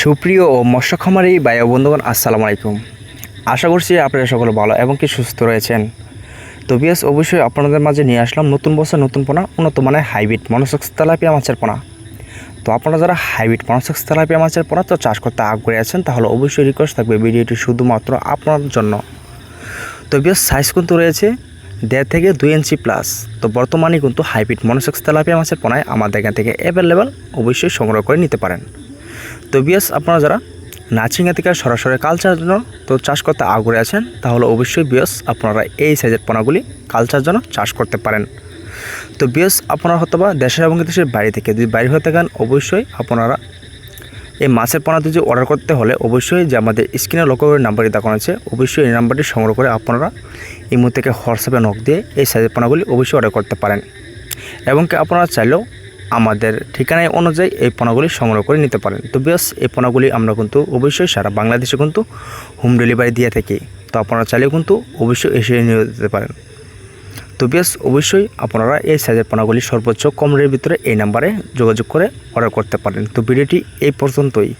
সুপ্রিয় ও মৎস্য খামারি ও বন্ধুগণ, আসসালামু আলাইকুম। আশা করছি আপনারা সকলে ভালো এবং কি সুস্থ রয়েছেন। তো বিএস অবশ্যই আপনাদের মাঝে নিয়ে আসলাম নতুন বছর, নতুন পোনা, উন্নত মানের হাইব্রিড মনোসেক্স তেলাপিয়া মাছের পোনা। তো আপনারা যারা হাইব্রিড মনোসেক্স তেলাপিয়া মাছের পোনা, তো চাষ করতে আগ্রহী আছেন, তাহলে অবশ্যই রিকোয়েস্ট থাকবে ভিডিওটি শুধুমাত্র আপনার জন্য। তো বিএস সাইজ কিন্তু রয়েছে দেড় থেকে দুই ইঞ্চি প্লাস তো বর্তমানে কিন্তু হাইব্রিড মনোসেক্স তেলাপিয়া মাছের পোনায় আমাদের এখান থেকে অ্যাভেলেবেল অবশ্যই সংগ্রহ করে নিতে পারেন। তো বিএস আপনারা যারা নাচিংয়া থেকে সরাসরি কালচার জন্য তো চাষ করতে আগ্রহী আছেন, তাহলে অবশ্যই বিএস আপনারা এই সাইজের পোনাগুলি কালচার জন্য চাষ করতে পারেন। তো বিএস আপনারা হয়তো বা দেশের এবং দেশের বাইরে থেকে যদি বাইরে হয়ে থাকেন অবশ্যই আপনারা এই মাছের পোনা যদি অর্ডার করতে হলে অবশ্যই যে আমাদের স্ক্রিনে লক্ষ্য করে নাম্বারটি দেখানো আছে, অবশ্যই এই নাম্বারটি সংগ্রহ করে আপনারা এই মুহূর্তে থেকে হোয়াটসঅ্যাপে নক দিয়ে এই সাইজের পোনাগুলি অবশ্যই অর্ডার করতে পারেন। এবং কি আপনারা চাইলেও আমাদের ঠিকানায় অনুযায়ী এই পণ্যগুলি সংগ্রহ করে নিতে পারেন। তো বেশ এই পণ্যগুলি আমরা কিন্তু অবশ্যই সারা বাংলাদেশে কিন্তু হোম ডেলিভারি দিয়ে থাকি। তো আপনারা চাইলেও কিন্তু অবশ্যই এসে নিয়ে যেতে পারেন। তো বেশ অবশ্যই আপনারা এই সাইজের পণ্যগুলি সর্বোচ্চ কম রেটের ভিতরে এই নাম্বারে যোগাযোগ করে অর্ডার করতে পারেন। তো ভিডিওটি এই পর্যন্তই।